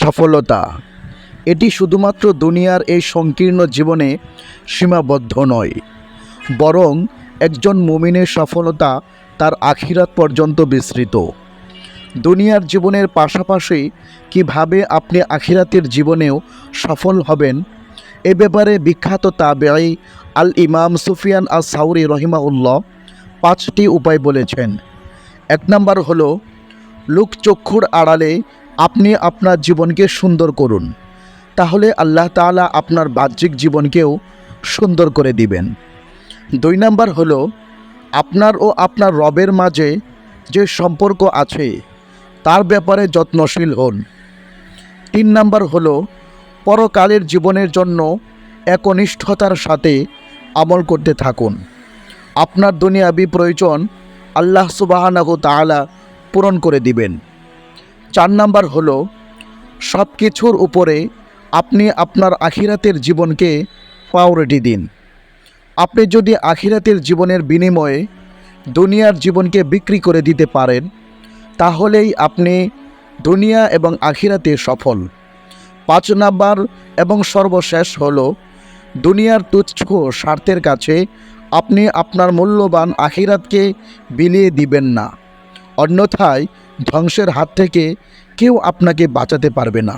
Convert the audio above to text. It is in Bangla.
সফলতা। এটি শুধুমাত্র দুনিয়ার এই সংকীর্ণ জীবনে সীমাবদ্ধ নয়, বরং একজন মুমিনের সফলতা তার আখিরাত পর্যন্ত বিস্তৃত। দুনিয়ার জীবনের পাশাপাশি কীভাবে আপনি আখিরাতের জীবনেও সফল হবেন, এ ব্যাপারে বিখ্যাত তাবেঈ আল ইমাম সুফিয়ান আল সাউরি রহিমাউল্লাহ পাঁচটি উপায় বলেছেন। এক নম্বর হলো, লোকচক্ষুর আড়ালে আপনি আপনার জীবনকে সুন্দর করুন। তাহলে আল্লাহ তাআলা আপনার বাহ্যিক জীবনকেও সুন্দর করে দিবেন। দুই নাম্বার হলো, আপনার ও আপনার রবের মাঝে যে সম্পর্ক আছে, তার ব্যাপারে যত্নশীল হন। তিন নাম্বার হলো, পরকালের জীবনের জন্য একনিষ্ঠতার সাথে আমল করতে থাকুন। আপনার দুনিয়াবি প্রয়োজন আল্লাহ সুবাহানাহু তাআলা পূরণ করে দিবেন। চার নাম্বার হলো সব কিছুর উপরে আপনি আপনার আখিরাতের জীবনকে পাওরিটি দিন। আপনি যদি আখিরাতের জীবনের বিনিময়ে দুনিয়ার জীবনকে বিক্রি করে দিতে পারেন, তাহলেই আপনি দুনিয়া এবং আখিরাতে সফল। পাঁচ নাম্বার এবং সর্বশেষ হল, দুনিয়ার তুচ্ছ স্বার্থের কাছে আপনি আপনার মূল্যবান আখিরাতকে বিলিয়ে দিবেন না। অন্যথায় ধ্বংসের হাত থেকে কেউ আপনাকে বাঁচাতে পারবে না।